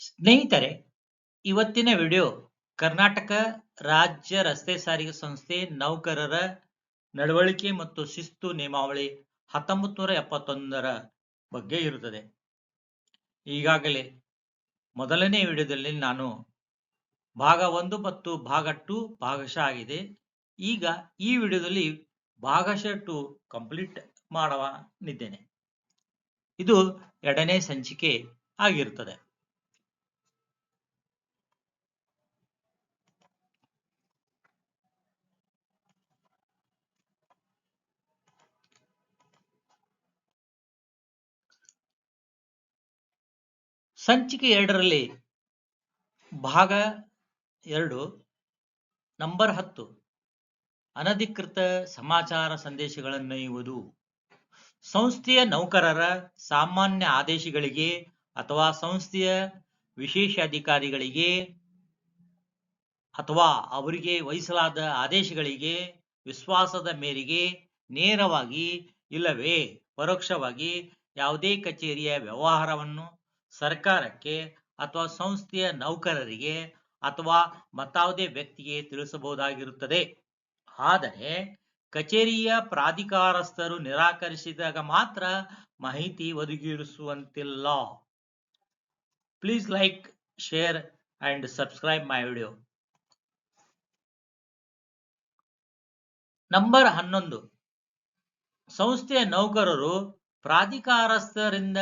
ಸ್ನೇಹಿತರೆ, ಇವತ್ತಿನ ವಿಡಿಯೋ ಕರ್ನಾಟಕ ರಾಜ್ಯ ರಸ್ತೆ ಸಾರಿಗೆ ಸಂಸ್ಥೆ ನೌಕರರ ನಡವಳಿಕೆ ಮತ್ತು ಶಿಸ್ತು ನಿಯಮಾವಳಿ ಹತ್ತೊಂಬತ್ತು ನೂರ ಎಪ್ಪತ್ತೊಂದರ ಬಗ್ಗೆ ಇರುತ್ತದೆ. ಈಗಾಗಲೇ ಮೊದಲನೇ ವಿಡಿಯೋದಲ್ಲಿ ನಾನು ಭಾಗ ಒಂದು ಮತ್ತು ಭಾಗ ಟು ಭಾಗಶಃ ಆಗಿದೆ. ಈಗ ಈ ವಿಡಿಯೋದಲ್ಲಿ ಭಾಗಶಃ ಟು ಕಂಪ್ಲೀಟ್ ಮಾಡವನಿದ್ದೇನೆ ಇದು ಎರಡನೇ ಸಂಚಿಕೆ ಆಗಿರುತ್ತದೆ. ಸಂಚಿಕೆ ಎರಡರಲ್ಲಿ ಭಾಗ ಎರಡು, ನಂಬರ್ ಹತ್ತು, ಅನಧಿಕೃತ ಸಮಾಚಾರ ಸಂದೇಶಗಳನ್ನೊಯ್ಯುವುದು. ಸಂಸ್ಥೆಯ ನೌಕರರ ಸಾಮಾನ್ಯ ಆದೇಶಗಳಿಗೆ ಅಥವಾ ಸಂಸ್ಥೆಯ ವಿಶೇಷ ಅಧಿಕಾರಿಗಳಿಗೆ ಅಥವಾ ಅವರಿಗೆ ವಹಿಸಲಾದ ಆದೇಶಗಳಿಗೆ ವಿಶ್ವಾಸದ ಮೇರೆಗೆ ನೇರವಾಗಿ ಇಲ್ಲವೇ, ಪರೋಕ್ಷವಾಗಿ ಯಾವುದೇ ಕಚೇರಿಯ ವ್ಯವಹಾರವನ್ನು ಸರ್ಕಾರಕ್ಕೆ ಅಥವಾ ಸಂಸ್ಥೆಯ ನೌಕರರಿಗೆ ಅಥವಾ ಮತ್ತಾವುದೇ ವ್ಯಕ್ತಿಗೆ ತಿಳಿಸಬಹುದಾಗಿರುತ್ತದೆ. ಆದರೆ ಕಚೇರಿಯ ಪ್ರಾಧಿಕಾರಸ್ಥರು ನಿರಾಕರಿಸಿದಾಗ ಮಾತ್ರ ಮಾಹಿತಿ ಒದಗಿಸುವಂತಿಲ್ಲ. Please like, share and subscribe my video. Number ಹನ್ನೊಂದು. ಸಂಸ್ಥೆಯ ನೌಕರರು ಪ್ರಾಧಿಕಾರಸ್ಥರಿಂದ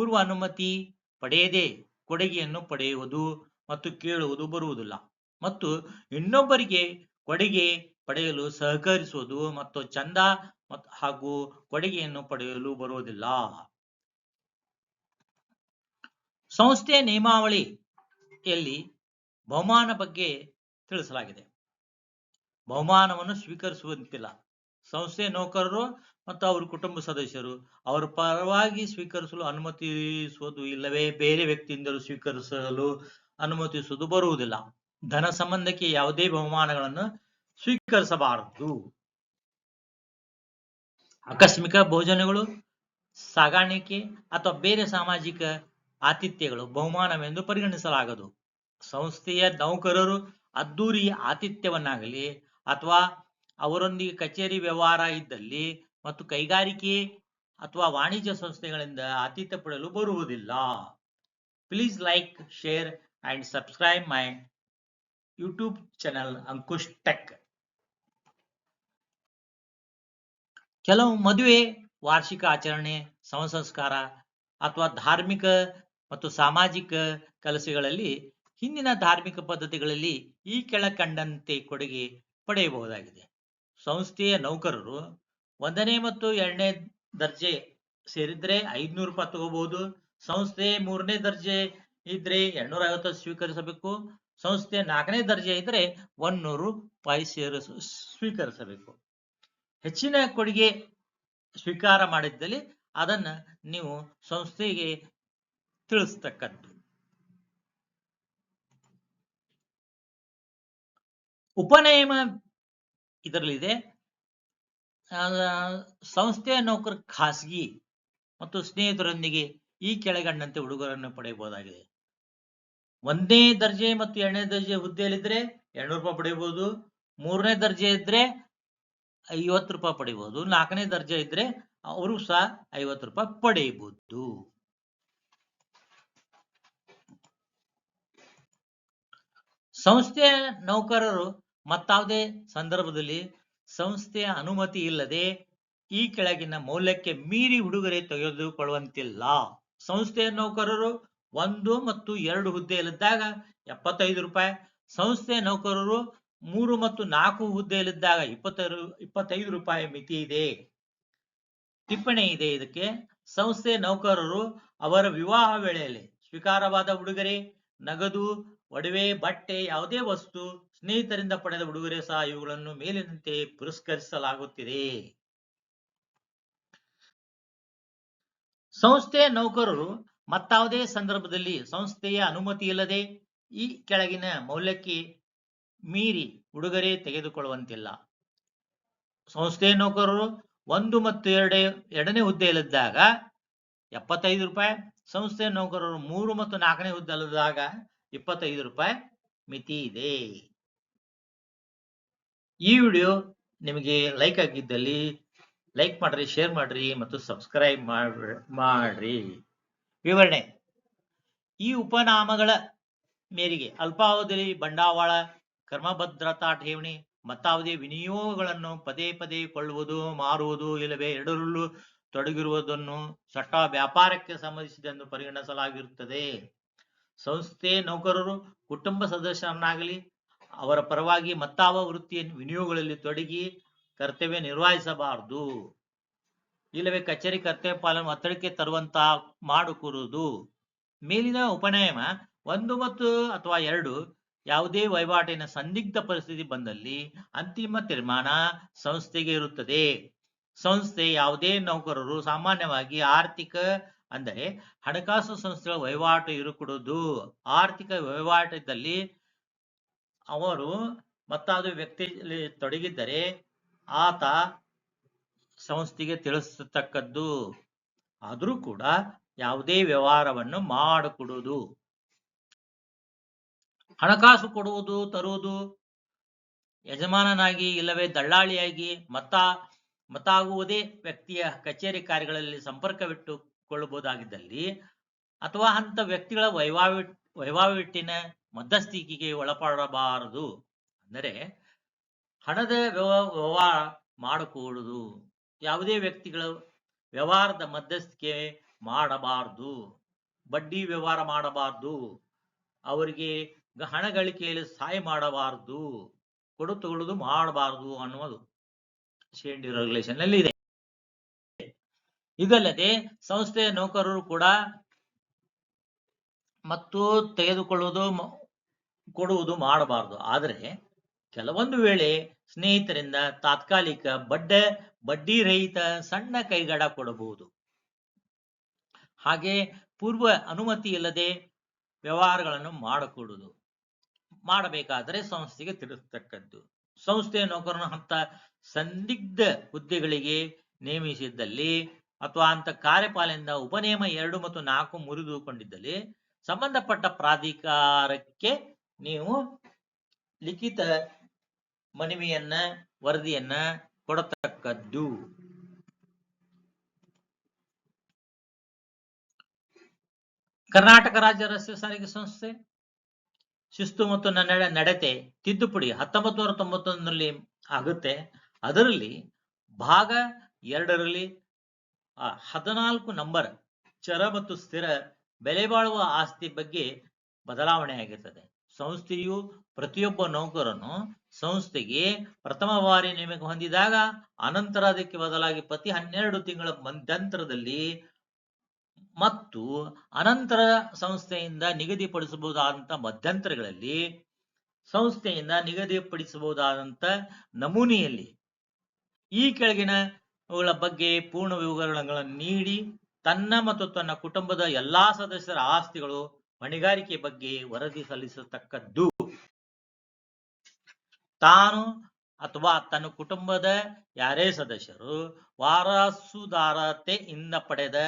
ಪೂರ್ವ ಅನುಮತಿ ಪಡೆಯದೇ ಕೊಡುಗೆಯನ್ನು ಪಡೆಯುವುದು ಮತ್ತು ಕೇಳುವುದು ಬರುವುದಿಲ್ಲ. ಮತ್ತು ಇನ್ನೊಬ್ಬರಿಗೆ ಕೊಡುಗೆ ಪಡೆಯಲು ಸಹಕರಿಸುವುದು ಮತ್ತು ಚಂದ ಹಾಗೂ ಕೊಡುಗೆಯನ್ನು ಪಡೆಯಲು ಬರುವುದಿಲ್ಲ. ಸಂಸ್ಥೆಯ ನಿಯಮಾವಳಿಯಲ್ಲಿ ಬಹುಮಾನ ಬಗ್ಗೆ ತಿಳಿಸಲಾಗಿದೆ. ಬಹುಮಾನವನ್ನು ಸ್ವೀಕರಿಸುವಂತಿಲ್ಲ. ಸಂಸ್ಥೆಯ ನೌಕರರು ಮತ್ತು ಅವರ ಕುಟುಂಬ ಸದಸ್ಯರು. ಅವರ ಪರವಾಗಿ ಸ್ವೀಕರಿಸಲು ಅನುಮತಿಸುವುದು ಇಲ್ಲವೇ? ಬೇರೆ ವ್ಯಕ್ತಿಯಿಂದಲೂ ಸ್ವೀಕರಿಸಲು ಅನುಮತಿಸುವುದು ಬರುವುದಿಲ್ಲ. ಧನ ಸಂಬಂಧಕ್ಕೆ ಯಾವುದೇ ಬಹುಮಾನಗಳನ್ನು ಸ್ವೀಕರಿಸಬಾರದು. ಆಕಸ್ಮಿಕ ಭೋಜನಗಳು, ಸಾಗಾಣಿಕೆ ಅಥವಾ ಬೇರೆ ಸಾಮಾಜಿಕ ಆತಿಥ್ಯಗಳು ಬಹುಮಾನವೆಂದು ಪರಿಗಣಿಸಲಾಗದು. ಸಂಸ್ಥೆಯ ನೌಕರರು ಅದ್ದೂರಿಯ ಆತಿಥ್ಯವನ್ನಾಗಲಿ ಅಥವಾ ಅವರೊಂದಿಗೆ ಕಚೇರಿ ವ್ಯವಹಾರ ಇದ್ದಲ್ಲಿ ಮತ್ತು ಕೈಗಾರಿಕೆ ಅಥವಾ ವಾಣಿಜ್ಯ ಸಂಸ್ಥೆಗಳಿಂದ ಆತಿಥ್ಯ ಪಡೆಯಲು ಬರುವುದಿಲ್ಲ. Please like share and subscribe my YouTube channel Ankush tech ಕೆಲವು ಮದುವೆ, ವಾರ್ಷಿಕ ಆಚರಣೆ ಸಂಸ್ಕಾರ ಅಥವಾ ಧಾರ್ಮಿಕ ಮತ್ತು ಸಾಮಾಜಿಕ ಕೆಲಸಗಳಲ್ಲಿ ಹಿಂದಿನ ಧಾರ್ಮಿಕ ಪದ್ಧತಿಗಳಲ್ಲಿ ಈ ಕೆಳಕಂಡಂತೆ ಕೊಡುಗೆ ಪಡೆಯಬಹುದಾಗಿದೆ. ಸಂಸ್ಥೆಯ ನೌಕರರು ಒಂದನೇ ಮತ್ತು ಎರಡನೇ ದರ್ಜೆ ಸೇರಿದ್ರೆ ಐದ್ನೂರು ರೂಪಾಯಿ ತಗೋಬಹುದು. ಸಂಸ್ಥೆ ಮೂರನೇ ದರ್ಜೆ ಇದ್ರೆ ಎರಡ್ನೂರ ಐವತ್ತು ಸ್ವೀಕರಿಸಬೇಕು. ಸಂಸ್ಥೆ ನಾಲ್ಕನೇ ದರ್ಜೆ ಇದ್ರೆ ಒನ್ನೂರು ರೂಪಾಯಿ ಸೇರ, ಸ್ವೀಕರಿಸಬೇಕು. ಹೆಚ್ಚಿನ ಕೊಡುಗೆ ಸ್ವೀಕಾರ ಮಾಡಿದ್ದಲ್ಲಿ ಅದನ್ನ ನೀವು ಸಂಸ್ಥೆಗೆ ತಿಳಿಸ್ತಕ್ಕದ್ದು ಉಪನಯಮ ಇದರಲ್ಲಿದೆ. ಸಂಸ್ಥೆಯ ನೌಕರ ಖಾಸಗಿ ಮತ್ತು ಸ್ನೇಹಿತರೊಂದಿಗೆ ಈ ಕೆಳಗಂಡಂತೆ ಹುಡುಗರನ್ನು ಪಡೆಯಬಹುದಾಗಿದೆ. ಒಂದನೇ ದರ್ಜೆ ಮತ್ತು ಎರಡನೇ ದರ್ಜೆ ಹುದ್ದೆಯಲ್ಲಿದ್ರೆ ಎರಡು ರೂಪಾಯಿ ಪಡೆಯಬಹುದು, ಮೂರನೇ ದರ್ಜೆ ಇದ್ರೆ ಐವತ್ತು ರೂಪಾಯಿ ಪಡೆಯಬಹುದು, ನಾಲ್ಕನೇ ದರ್ಜೆ ಇದ್ರೆ ಅವರು ಸಹ ಐವತ್ತು ರೂಪಾಯಿ ಪಡೆಯಬಹುದು. ಸಂಸ್ಥೆಯ ನೌಕರರು ಮತ್ತಾವುದೇ ಸಂದರ್ಭದಲ್ಲಿ ಸಂಸ್ಥೆಯ ಅನುಮತಿ ಇಲ್ಲದೆ ಈ ಕೆಳಗಿನ ಮೌಲ್ಯಕ್ಕೆ ಮೀರಿ ಉಡುಗೊರೆ ತೆಗೆದುಕೊಳ್ಳುವಂತಿಲ್ಲ. ಸಂಸ್ಥೆಯ ನೌಕರರು ಒಂದು ಮತ್ತು ಎರಡು ಹುದ್ದೆಯಲ್ಲಿದ್ದಾಗ ಎಪ್ಪತ್ತೈದು ರೂಪಾಯಿ. ಸಂಸ್ಥೆಯ ನೌಕರರು ಮೂರು ಮತ್ತು ನಾಲ್ಕು ಹುದ್ದೆಯಲ್ಲಿದ್ದಾಗ ಇಪ್ಪತ್ತೈದು ಇಪ್ಪತ್ತೈದು ರೂಪಾಯಿ ಮಿತಿ ಇದೆ. ಟಿಪ್ಪಣಿ ಇದೆ ಇದಕ್ಕೆ. ಸಂಸ್ಥೆಯ ನೌಕರರು ಅವರ ವಿವಾಹ ವೇಳೆಯಲ್ಲಿ ಸ್ವೀಕಾರವಾದ ಉಡುಗೊರೆ, ನಗದು, ಒಡವೆ, ಬಟ್ಟೆ ಯಾವುದೇ ವಸ್ತು ಸ್ನೇಹಿತರಿಂದ ಪಡೆದ ಉಡುಗೊರೆ ಸಹ ಇವುಗಳನ್ನು ಮೇಲಿನಂತೆ ಪುರಸ್ಕರಿಸಲಾಗುತ್ತಿದೆ. ಸಂಸ್ಥೆಯ ನೌಕರರು ಮತ್ತಾವುದೇ ಸಂದರ್ಭದಲ್ಲಿ ಸಂಸ್ಥೆಯ ಅನುಮತಿ ಇಲ್ಲದೆ ಈ ಕೆಳಗಿನ ಮೌಲ್ಯಕ್ಕೆ ಮೀರಿ ಉಡುಗೊರೆ ತೆಗೆದುಕೊಳ್ಳುವಂತಿಲ್ಲ. ಸಂಸ್ಥೆಯ ನೌಕರರು ಒಂದು ಮತ್ತು ಎರಡೇ, ಎರಡನೇ ಹುದ್ದೆಯಲ್ಲಿದ್ದಾಗ ಎಪ್ಪತ್ತೈದು ರೂಪಾಯಿ, ಸಂಸ್ಥೆಯ ನೌಕರರು ಮೂರು ಮತ್ತು ನಾಲ್ಕನೇ ಹುದ್ದೆ ಅಲ್ಲದಾಗ ಇಪ್ಪತ್ತೈದು ರೂಪಾಯಿ ಮಿತಿ ಇದೆ. ಈ ವಿಡಿಯೋ ನಿಮಗೆ ಲೈಕ್ ಆಗಿದ್ದಲ್ಲಿ ಲೈಕ್ ಮಾಡ್ರಿ ಶೇರ್ ಮಾಡ್ರಿ ಮತ್ತು ಸಬ್ಸ್ಕ್ರೈಬ್ ಮಾಡ್ರಿ ವಿವರಣೆ. ಈ ಉಪನಾಮಗಳ ಮೇರೆಗೆ ಅಲ್ಪಾವಧಿ ಬಂಡವಾಳ ಕ್ರಮಭದ್ರತಾ ಠೇವಣಿ, ಮತ್ತಾವಧಿ ವಿನಿಯೋಗಗಳನ್ನು ಪದೇ ಪದೇ ಕೊಳ್ಳುವುದು, ಮಾರುವುದು ಇಲ್ಲವೇ ಎರಡರಲ್ಲೂ ತೊಡಗಿರುವುದನ್ನು ಸಟ್ಟ ವ್ಯಾಪಾರಕ್ಕೆ ಸಂಬಂಧಿಸಿದೆಂದು ಪರಿಗಣಿಸಲಾಗಿರುತ್ತದೆ. ಸಂಸ್ಥೆ ನೌಕರರು, ಕುಟುಂಬ ಸದಸ್ಯರನ್ನಾಗಲಿ ಅವರ ಪರವಾಗಿ ಮತ್ತಾವ ವೃತ್ತಿಯ ವಿನಿಯೋಗಗಳಲ್ಲಿ ತೊಡಗಿ ಕರ್ತವ್ಯ ನಿರ್ವಹಿಸಬಾರದು. ಇಲ್ಲವೇ ಕಚೇರಿ ಕರ್ತವ್ಯ ಪಾಲನೆ ಒತ್ತಡಕ್ಕೆ ತರುವಂತ ಮಾಡಿಕೊರುವುದು ಮೇಲಿನ ಉಪನಯಮ ಒಂದು ಮತ್ತು ಅಥವಾ ಎರಡು ಯಾವುದೇ ವಹಿವಾಟಿನ ಸಂದಿಗ್ಧ ಪರಿಸ್ಥಿತಿ ಬಂದಲ್ಲಿ ಅಂತಿಮ ತೀರ್ಮಾನ ಸಂಸ್ಥೆಗೆ ಇರುತ್ತದೆ. ಸಂಸ್ಥೆ ಯಾವುದೇ ನೌಕರರು ಸಾಮಾನ್ಯವಾಗಿ ಆರ್ಥಿಕ, ಅಂದರೆ ಹಣಕಾಸು ಸಂಸ್ಥೆಗಳ ವಹಿವಾಟು ಇರುಕೊಡುವುದು. ಆರ್ಥಿಕ ವಹಿವಾಟಿದ್ದಲ್ಲಿ ಅವರು ಮತ್ತಾದ ವ್ಯಕ್ತಿಯಲ್ಲಿ ತೊಡಗಿದ್ದರೆ ಆತ ಸಂಸ್ಥೆಗೆ ತಿಳಿಸತಕ್ಕದ್ದು. ಆದರೂ ಕೂಡ ಯಾವುದೇ ವ್ಯವಹಾರವನ್ನು ಮಾಡಿಕೊಡುವುದು. ಹಣಕಾಸು ಕೊಡುವುದು, ತರುವುದು, ಯಜಮಾನನಾಗಿ ಇಲ್ಲವೇ ದಳ್ಳಾಳಿಯಾಗಿ ಮತ ಮತಾಗುವುದೇ ವ್ಯಕ್ತಿಯ ಕಚೇರಿ ಕಾರ್ಯಗಳಲ್ಲಿ ಸಂಪರ್ಕವಿಟ್ಟುಕೊಳ್ಳಬಹುದಾಗಿದ್ದಲ್ಲಿ ಅಥವಾ ಅಂತ ವ್ಯಕ್ತಿಗಳ ವೈವಾವಿ ವಹಿವಾಟಿನ ಮಧ್ಯಸ್ಥಿಕೆಗೆ ಒಳಪಡಬಾರದು ಅಂದರೆ ಹಣದ ವ್ಯವ, ವ್ಯವಹಾರ ಮಾಡಕೂಡುದು. ಯಾವುದೇ ವ್ಯಕ್ತಿಗಳ ವ್ಯವಹಾರದ ಮಧ್ಯಸ್ಥಿಕೆ ಮಾಡಬಾರದು, ಬಡ್ಡಿ ವ್ಯವಹಾರ ಮಾಡಬಾರದು, ಅವರಿಗೆ ಹಣ ಗಳಿಕೆಯಲ್ಲಿ ಸಹಾಯ ಮಾಡಬಾರದು ಕೊಡು ತಗೊಳ್ಳೋದು ಮಾಡಬಾರದು ಅನ್ನೋದು ಶೇಂಡಿ ರೆಗ್ಯುಲೇಷನ್ ಅಲ್ಲಿ ಇದೆ. ಇದಲ್ಲದೆ ಸಂಸ್ಥೆಯ ನೌಕರರು ಕೂಡ ಮತ್ತು ತೆಗೆದುಕೊಳ್ಳುವುದು ಕೊಡುವುದು ಮಾಡಬಾರದು. ಆದರೆ ಕೆಲವೊಂದು ವೇಳೆ ಸ್ನೇಹಿತರಿಂದ ತಾತ್ಕಾಲಿಕ ಬಡ್ಡ, ಬಡ್ಡಿ ರಹಿತ ಸಣ್ಣ ಕೈಗಡ ಕೊಡಬಹುದು. ಹಾಗೆ ಪೂರ್ವ ಅನುಮತಿ ಇಲ್ಲದೆ ವ್ಯವಹಾರಗಳನ್ನು ಮಾಡಕೂಡುದು. ಮಾಡಬೇಕಾದರೆ ಸಂಸ್ಥೆಗೆ ತಿಳಿಸತಕ್ಕದ್ದು. ಸಂಸ್ಥೆಯ ನೌಕರನ ಅಂತ ಸಂದಿಗ್ಧ ಹುದ್ದೆಗಳಿಗೆ ನೇಮಿಸಿದ್ದಲ್ಲಿ ಅಥವಾ ಅಂತ ಕಾರ್ಯಪಾಲಿನಿಂದ ಉಪನಿಯಮ ಎರಡು ಮತ್ತು ನಾಲ್ಕು ಮುರಿದುಕೊಂಡಿದ್ದಲ್ಲಿ ಸಂಬಂಧಪಟ್ಟ ಪ್ರಾಧಿಕಾರಕ್ಕೆ ನೀವು ಲಿಖಿತ ಮನವಿಯನ್ನ, ವರದಿಯನ್ನ ಕೊಡತಕ್ಕದ್ದು. ಕರ್ನಾಟಕ ರಾಜ್ಯ ರಸ್ತೆ ಸಾರಿಗೆ ಸಂಸ್ಥೆ, ಶಿಸ್ತು ಮತ್ತು ನಡೆ, ನಡತೆ ತಿದ್ದುಪಡಿ ಹತ್ತೊಂಬತ್ತು ನೂರ ತೊಂಬತ್ತೊಂದರಲ್ಲಿ ಆಗುತ್ತೆ. ಅದರಲ್ಲಿ ಭಾಗ ಎರಡರಲ್ಲಿ ಹದಿನಾಲ್ಕು ನಂಬರ್ ಚರ ಮತ್ತು ಸ್ಥಿರ ಬೆಲೆ ಬಾಳುವ ಆಸ್ತಿ ಬಗ್ಗೆ ಬದಲಾವಣೆ ಆಗಿರ್ತದೆ. ಸಂಸ್ಥೆಯು ಪ್ರತಿಯೊಬ್ಬ ನೌಕರನು ಸಂಸ್ಥೆಗೆ ಪ್ರಥಮ ಬಾರಿ ನೇಮಕ ಹೊಂದಿದಾಗ ಅನಂತರ ಅದಕ್ಕೆ ಬದಲಾಗಿ ಪ್ರತಿ ಹನ್ನೆರಡು ತಿಂಗಳ ಮಧ್ಯಂತರದಲ್ಲಿ ಮತ್ತು ಅನಂತರ ಸಂಸ್ಥೆಯಿಂದ ನಿಗದಿಪಡಿಸಬಹುದಾದಂತ ಮಧ್ಯಂತರಗಳಲ್ಲಿ ಸಂಸ್ಥೆಯಿಂದ ನಿಗದಿಪಡಿಸಬಹುದಾದಂತ ನಮೂನೆಯಲ್ಲಿ ಈ ಕೆಳಗಿನ ಬಗ್ಗೆ ಪೂರ್ಣ ವಿವರಗಳನ್ನು ನೀಡಿ ತನ್ನ ಮತ್ತು ತನ್ನ ಕುಟುಂಬದ ಎಲ್ಲಾ ಸದಸ್ಯರ ಆಸ್ತಿಗಳು ಹೊಣೆಗಾರಿಕೆ ಬಗ್ಗೆ ವರದಿ ಸಲ್ಲಿಸತಕ್ಕದ್ದು ತಾನು ಅಥವಾ ತನ್ನ ಕುಟುಂಬದ ಯಾರೇ ಸದಸ್ಯರು ವಾರಸುದಾರತೆಯಿಂದ ಪಡೆದ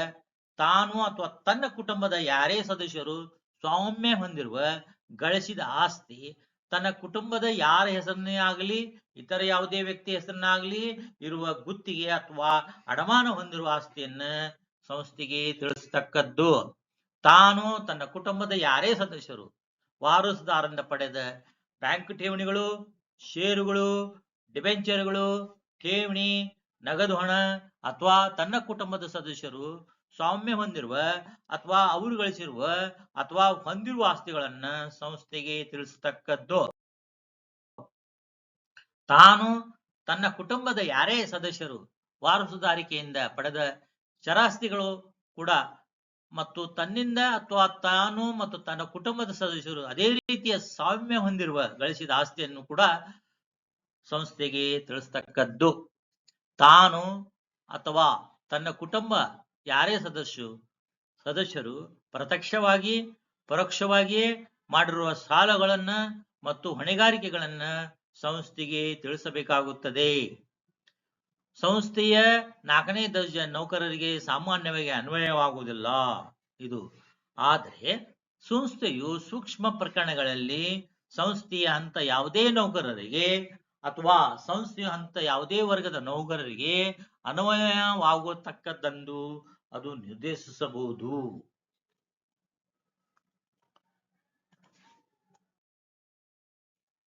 ತಾನು ಅಥವಾ ತನ್ನ ಕುಟುಂಬದ ಯಾರೇ ಸದಸ್ಯರು ಸ್ವಾಮ್ಯ ಹೊಂದಿರುವ ಗಳಿಸಿದ ಆಸ್ತಿ ತನ್ನ ಕುಟುಂಬದ ಯಾರ ಹೆಸರನ್ನೇ ಆಗಲಿ, ಇತರ ಯಾವುದೇ ವ್ಯಕ್ತಿ ಹೆಸರನ್ನಾಗಲಿ, ಇರುವ ಗುತ್ತಿಗೆ ಅಥವಾ ಅಡಮಾನ ಹೊಂದಿರುವ ಆಸ್ತಿಯನ್ನ ಸಂಸ್ಥೆಗೆ ತಿಳಿಸ್ತಕ್ಕದ್ದು. ತಾನು ತನ್ನ ಕುಟುಂಬದ ಯಾರೇ ಸದಸ್ಯರು, ವಾರಸುದಾರರಿಂದ ಪಡೆದ ಬ್ಯಾಂಕ್ ಠೇವಣಿಗಳು, ಷೇರುಗಳು, ಡಿಬೆಂಚರ್ಗಳು, ಠೇವಣಿ, ನಗದು ಹಣ ಅಥವಾ ತನ್ನ ಕುಟುಂಬದ ಸದಸ್ಯರು ಸ್ವಾಮ್ಯ ಹೊಂದಿರುವ ಅಥವಾ ಅವರು ಗಳಿಸಿರುವ ಅಥವಾ ಹೊಂದಿರುವ ಆಸ್ತಿಗಳನ್ನ ಸಂಸ್ಥೆಗೆ ತಿಳಿಸತಕ್ಕದ್ದು. ತಾನು ತನ್ನ ಕುಟುಂಬದ ಯಾರೇ ಸದಸ್ಯರು ವಾರಸುದಾರಿಕೆಯಿಂದ ಪಡೆದ ಚರಾಸ್ತಿಗಳು ಕೂಡ ಮತ್ತು ತನ್ನಿಂದ ಅಥವಾ ತಾನು ಮತ್ತು ತನ್ನ ಕುಟುಂಬದ ಸದಸ್ಯರು ಅದೇ ರೀತಿಯ ಸಾಮ್ಯ ಹೊಂದಿರುವ ಗಳಿಸಿದ ಆಸ್ತಿಯನ್ನು ಕೂಡ ಸಂಸ್ಥೆಗೆ ತಿಳಿಸ್ತಕ್ಕದ್ದು. ತಾನು ಅಥವಾ ತನ್ನ ಕುಟುಂಬ ಯಾರೇ ಸದಸ್ಯರು ಸದಸ್ಯರು ಪ್ರತ್ಯಕ್ಷವಾಗಿ, ಪರೋಕ್ಷವಾಗಿಯೇ ಮಾಡಿರುವ ಸಾಲಗಳನ್ನ ಮತ್ತು ಹೊಣೆಗಾರಿಕೆಗಳನ್ನ ಸಂಸ್ಥೆಗೆ ತಿಳಿಸಬೇಕಾಗುತ್ತದೆ. ಸಂಸ್ಥೆಯ ನಾಲ್ಕನೇ ದರ್ಜೆ ನೌಕರರಿಗೆ ಸಾಮಾನ್ಯವಾಗಿ ಅನ್ವಯವಾಗುವುದಿಲ್ಲ. ಇದು. ಆದರೆ ಸಂಸ್ಥೆಯು ಸೂಕ್ಷ್ಮ ಪ್ರಕರಣಗಳಲ್ಲಿ ಸಂಸ್ಥೆಯ ಹಂತ ಯಾವುದೇ ನೌಕರರಿಗೆ ಅಥವಾ ಸಂಸ್ಥೆಯ ಹಂತ ಯಾವುದೇ ವರ್ಗದ ನೌಕರರಿಗೆ ಅನ್ವಯವಾಗತಕ್ಕದ್ದೆಂದು ಅದು ನಿರ್ದೇಶಿಸಬಹುದು.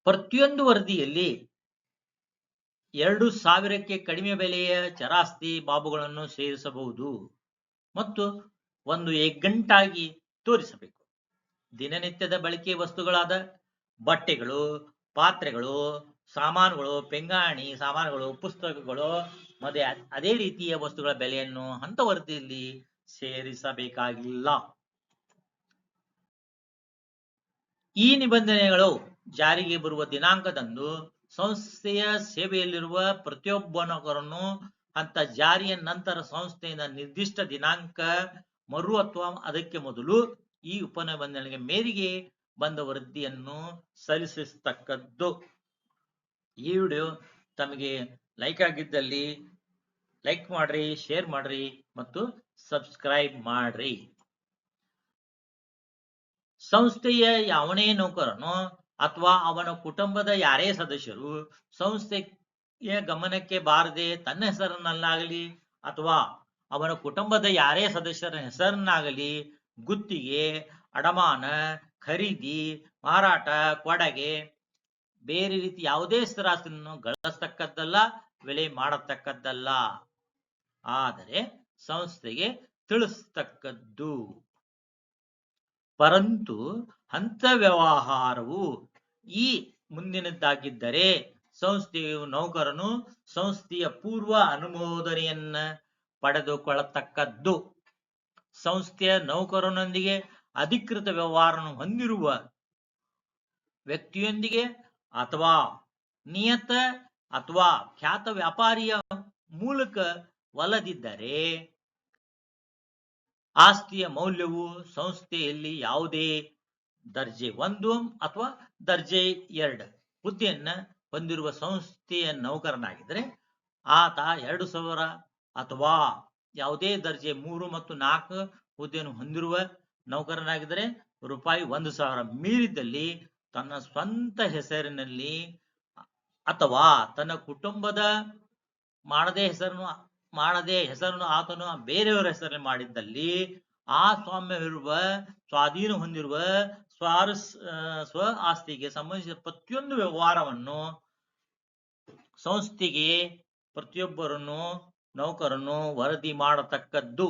ಪ್ರತಿಯೊಂದು ವರದಿಯಲ್ಲಿ ಎರಡು ಸಾವಿರಕ್ಕೆ ಕಡಿಮೆ ಬೆಲೆಯ ಚರಾಸ್ತಿ ಬಾಬುಗಳನ್ನು ಸೇರಿಸಬಹುದು ಮತ್ತು ಒಂದು ಎಗ್ಗಂಟಾಗಿ ತೋರಿಸಬೇಕು. ದಿನನಿತ್ಯದ ಬಳಕೆ ವಸ್ತುಗಳಾದ ಬಟ್ಟೆಗಳು, ಪಾತ್ರೆಗಳು, ಸಾಮಾನುಗಳು, ಪೆಂಗಾಣಿ, ಸಾಮಾನುಗಳು, ಪುಸ್ತಕಗಳು, ಮತ್ತೆ ಅದೇ ರೀತಿಯ ವಸ್ತುಗಳ ಬೆಲೆಯನ್ನು ಹಂತವರ್ತಿಯಲ್ಲಿ ಸೇರಿಸಬೇಕಾಗಿಲ್ಲ. ಈ ನಿಬಂಧನೆಗಳು ಜಾರಿಗೆ ಬರುವ ದಿನಾಂಕದಂದು ಸಂಸ್ಥೆಯ ಸೇವೆಯಲ್ಲಿರುವ ಪ್ರತಿಯೊಬ್ಬ ನೌಕರನು ಅಂತ ಜಾರಿಯ ನಂತರ ಸಂಸ್ಥೆಯಿಂದ ನಿರ್ದಿಷ್ಟ ದಿನಾಂಕ, ಮರು ಅಥವಾ ಅದಕ್ಕೆ ಮೊದಲು ಈ ಉಪನಿಬಂಧನೆಗೆ ಮೇರೆಗೆ ಬಂದ ವರದಿಯನ್ನು ಸಲ್ಲಿಸತಕ್ಕದ್ದು. ಈ ವಿಡಿಯೋ ತಮಗೆ ಲೈಕ್ ಆಗಿದ್ದಲ್ಲಿ ಲೈಕ್ ಮಾಡ್ರಿ, ಶೇರ್ ಮಾಡ್ರಿ ಮತ್ತು ಸಬ್ಸ್ಕ್ರೈಬ್ ಮಾಡ್ರಿ. ಸಂಸ್ಥೆಯ ಯಾವನೇ ನೌಕರನು ಅಥವಾ ಅವನ ಕುಟುಂಬದ ಯಾರೇ ಸದಸ್ಯರು ಸಂಸ್ಥೆಯ ಗಮನಕ್ಕೆ ಬಾರದೆ ತನ್ನ ಹೆಸರನ್ನಲ್ಲಾಗಲಿ ಅಥವಾ ಅವನ ಕುಟುಂಬದ ಯಾರೇ ಸದಸ್ಯರ ಹೆಸರನ್ನಾಗಲಿ ಗುತ್ತಿಗೆ, ಅಡಮಾನ, ಖರೀದಿ, ಮಾರಾಟ, ಕೊಡಗೆ ಬೇರೆ ರೀತಿ ಯಾವುದೇ ಸ್ಥಿರಾಸ್ತಿಯನ್ನು ಗಳಿಸ್ತಕ್ಕದ್ದಲ್ಲ ಬೆಲೆ ಮಾಡತಕ್ಕದ್ದಲ್ಲ. ಆದರೆ ಸಂಸ್ಥೆಗೆ ತಿಳಿಸ್ತಕ್ಕದ್ದು. ಪರಂತು ಹಂತ ವ್ಯವಹಾರವು ಈ ಮುಂದಿನದ್ದಾಗಿದ್ದರೆ ಸಂಸ್ಥೆಯು ನೌಕರನು ಸಂಸ್ಥೆಯ ಪೂರ್ವ ಅನುಮೋದನೆಯನ್ನ ಪಡೆದುಕೊಳ್ಳತಕ್ಕದ್ದು. ಸಂಸ್ಥೆಯ ನೌಕರನೊಂದಿಗೆ ಅಧಿಕೃತ ವ್ಯವಹಾರವನ್ನು ಹೊಂದಿರುವ ವ್ಯಕ್ತಿಯೊಂದಿಗೆ ಅಥವಾ ನಿಯತ ಅಥವಾ ಖ್ಯಾತ ವ್ಯಾಪಾರಿಯ ಮೂಲಕ ಒಲದಿದ್ದರೆ ಆಸ್ತಿಯ ಮೌಲ್ಯವು ಸಂಸ್ಥೆಯಲ್ಲಿ ಯಾವುದೇ ದರ್ಜೆ ಒಂದು ಅಥವಾ ದರ್ಜೆ ಎರಡು. ಹುದ್ದೆಯನ್ನ ಹೊಂದಿರುವ ಸಂಸ್ಥೆಯ ನೌಕರನಾಗಿದ್ದರೆ ಆತ ಎರಡು ಸಾವಿರ ಅಥವಾ ಯಾವುದೇ ದರ್ಜೆ ಮೂರು ಮತ್ತು ನಾಲ್ಕು ಹುದ್ದೆಯನ್ನು ಹೊಂದಿರುವ ನೌಕರನಾಗಿದ್ದರೆ ರೂಪಾಯಿ ಒಂದು ಸಾವಿರ ಮೀರಿದಲ್ಲಿ ತನ್ನ ಸ್ವಂತ ಹೆಸರಿನಲ್ಲಿ ಅಥವಾ ತನ್ನ ಕುಟುಂಬದ ಮಾಡದೇ ಹೆಸರನ್ನು, ಮಾಡದೆ ಹೆಸರನ್ನು ಆತನು ಬೇರೆಯವರ ಹೆಸರಲ್ಲಿ ಮಾಡಿದ್ದಲ್ಲಿ ಆ ಸ್ವಾಮ್ಯವಿರುವ ಸ್ವಾಧೀನ ಹೊಂದಿರುವ ಸ್ವಾರಸ್ ಸ್ವ ಆಸ್ತಿಗೆ ಸಂಬಂಧಿಸಿದ ಪ್ರತಿಯೊಂದು ವ್ಯವಹಾರವನ್ನು ಸಂಸ್ಥೆಗೆ ಪ್ರತಿಯೊಬ್ಬರನ್ನು, ನೌಕರನ್ನು ವರದಿ ಮಾಡತಕ್ಕದ್ದು.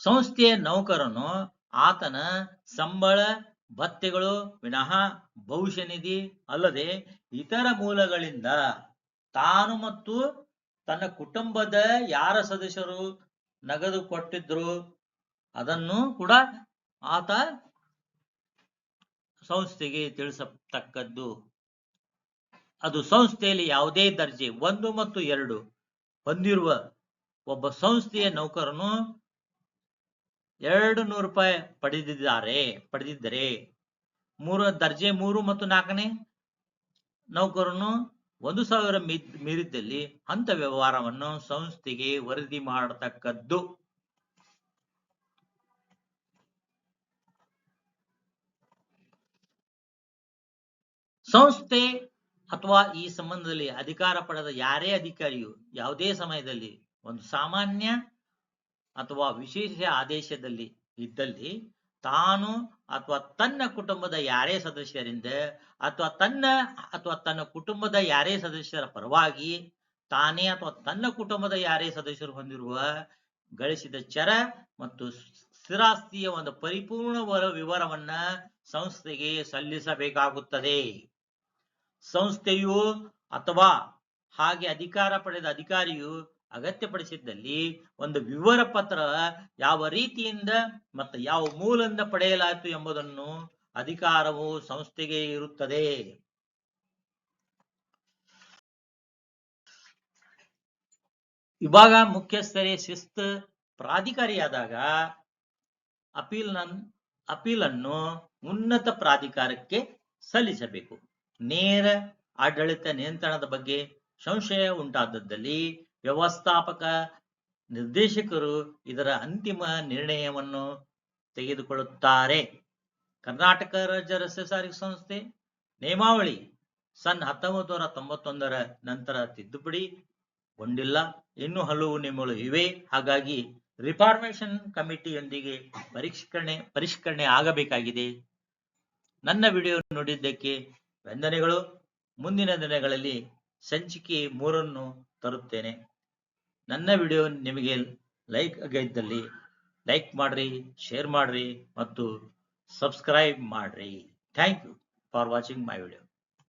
ಸಂಸ್ಥೆಯ ನೌಕರನು ಆತನ ಸಂಬಳ, ಭತ್ಯೆಗಳು ವಿನಃ ಭವಿಷ್ಯ ನಿಧಿ ಅಲ್ಲದೆ ಇತರ ಮೂಲಗಳಿಂದ ತಾನು ಮತ್ತು ತನ್ನ ಕುಟುಂಬದ ಯಾರ ಸದಸ್ಯರು ನಗದು ಕೊಟ್ಟಿದ್ರು ಅದನ್ನು ಕೂಡ ಆತ ಸಂಸ್ಥೆಗೆ ತಿಳಿಸತಕ್ಕದ್ದು. ಅದು ಸಂಸ್ಥೆಯಲ್ಲಿ ಯಾವುದೇ ದರ್ಜೆ ಒಂದು ಮತ್ತು ಎರಡು ಹೊಂದಿರುವ ಒಬ್ಬ ಸಂಸ್ಥೆಯ ನೌಕರನು ಎರಡು ನೂರು ರೂಪಾಯಿ ಪಡೆದಿದ್ದಾರೆ, ಪಡೆದಿದ್ದರೆ ಮೂರು, ದರ್ಜೆ ಮೂರು ಮತ್ತು ನಾಲ್ಕನೇ ನೌಕರನು ಒಂದು ಸಾವಿರ ಮೀರಿದ್ದಲ್ಲಿ ಹಂತ ವ್ಯವಹಾರವನ್ನು ಸಂಸ್ಥೆಗೆ ವರದಿ ಮಾಡತಕ್ಕದ್ದು. ಸಂಸ್ಥೆ ಅಥವಾ ಈ ಸಂಬಂಧದಲ್ಲಿ ಅಧಿಕಾರ ಪಡೆದ ಯಾರೇ ಅಧಿಕಾರಿಯು ಯಾವುದೇ ಸಮಯದಲ್ಲಿ ಒಂದು ಸಾಮಾನ್ಯ ಅಥವಾ ವಿಶೇಷ ಆದೇಶದಲ್ಲಿ ಇದ್ದಲ್ಲಿ ತಾನು ಅಥವಾ ತನ್ನ ಕುಟುಂಬದ ಯಾರೇ ಸದಸ್ಯರಿಂದ ಅಥವಾ ತನ್ನ ಅಥವಾ ತನ್ನ ಕುಟುಂಬದ ಯಾರೇ ಸದಸ್ಯರ ಪರವಾಗಿ ತಾನೇ ಅಥವಾ ತನ್ನ ಕುಟುಂಬದ ಯಾರೇ ಸದಸ್ಯರು ಹೊಂದಿರುವ ಗಳಿಸಿದ ಚರ ಮತ್ತು ಸ್ಥಿರಾಸ್ತಿಯ ಒಂದು ಪರಿಪೂರ್ಣ ವರ- ವಿವರವನ್ನ ಸಂಸ್ಥೆಗೆ ಸಲ್ಲಿಸಬೇಕಾಗುತ್ತದೆ. ಸಂಸ್ಥೆಯು ಅಥವಾ ಹಾಗೆ ಅಧಿಕಾರ ಪಡೆದ ಅಧಿಕಾರಿಯು ಅಗತ್ಯಪಡಿಸಿದ್ದಲ್ಲಿ ಒಂದು ವಿವರ ಪತ್ರ ಯಾವ ರೀತಿಯಿಂದ ಮತ್ತು ಯಾವ ಮೂಲದಿಂದ ಪಡೆಯಲಾಯಿತು ಎಂಬುದನ್ನು ಅಧಿಕಾರವು ಸಂಸ್ಥೆಗೆ ಇರುತ್ತದೆ. ವಿಭಾಗ ಮುಖ್ಯಸ್ಥರೇ ಶಿಸ್ತು ಪ್ರಾಧಿಕಾರಿಯಾದಾಗ ಅಪೀಲ್ ಅಪೀಲನ್ನು ಉನ್ನತ ಪ್ರಾಧಿಕಾರಕ್ಕೆ ಸಲ್ಲಿಸಬೇಕು. ನೇರ ಆಡಳಿತ ನಿಯಂತ್ರಣದ ಬಗ್ಗೆ ಸಂಶಯ ಉಂಟಾದದ್ದಲ್ಲಿ ವ್ಯವಸ್ಥಾಪಕ ನಿರ್ದೇಶಕರು ಇದರ ಅಂತಿಮ ನಿರ್ಣಯವನ್ನು ತೆಗೆದುಕೊಳ್ಳುತ್ತಾರೆ. ಕರ್ನಾಟಕ ರಾಜ್ಯ ರಸ್ತೆ ಸಾರಿಗೆ ಸಂಸ್ಥೆ ನಿಯಮಾವಳಿ ಸನ್ ಹತ್ತೊಂಬತ್ತು ನೂರ ತೊಂಬತ್ತೊಂದರ ನಂತರ ತಿದ್ದುಪಡಿ ಗೊಂಡಿಲ್ಲ ಇನ್ನೂ ಹಲವು ನಿಯಮಗಳು ಇವೆ. ಹಾಗಾಗಿ ರಿಫಾರ್ಮೇಷನ್ ಕಮಿಟಿಯೊಂದಿಗೆ ಪರಿಷ್ಕರಣೆ ಪರಿಷ್ಕರಣೆ ಆಗಬೇಕಾಗಿದೆ. ನನ್ನ ವಿಡಿಯೋ ನೋಡಿದ್ದಕ್ಕೆ ವಂದನೆಗಳು. ಮುಂದಿನ ದಿನಗಳಲ್ಲಿ ಸಂಚಿಕೆ ಮೂರನ್ನು ತರುತ್ತೇನೆ. ನನ್ನ ವಿಡಿಯೋ ನಿಮಗೆ ಲೈಕ್ ಆಗಿದ್ದಲ್ಲಿ ಲೈಕ್ ಮಾಡ್ರಿ ಶೇರ್ ಮಾಡ್ರಿ ಮತ್ತು ಸಬ್ಸ್ಕ್ರೈಬ್ ಮಾಡ್ರಿ. Thank you for watching my video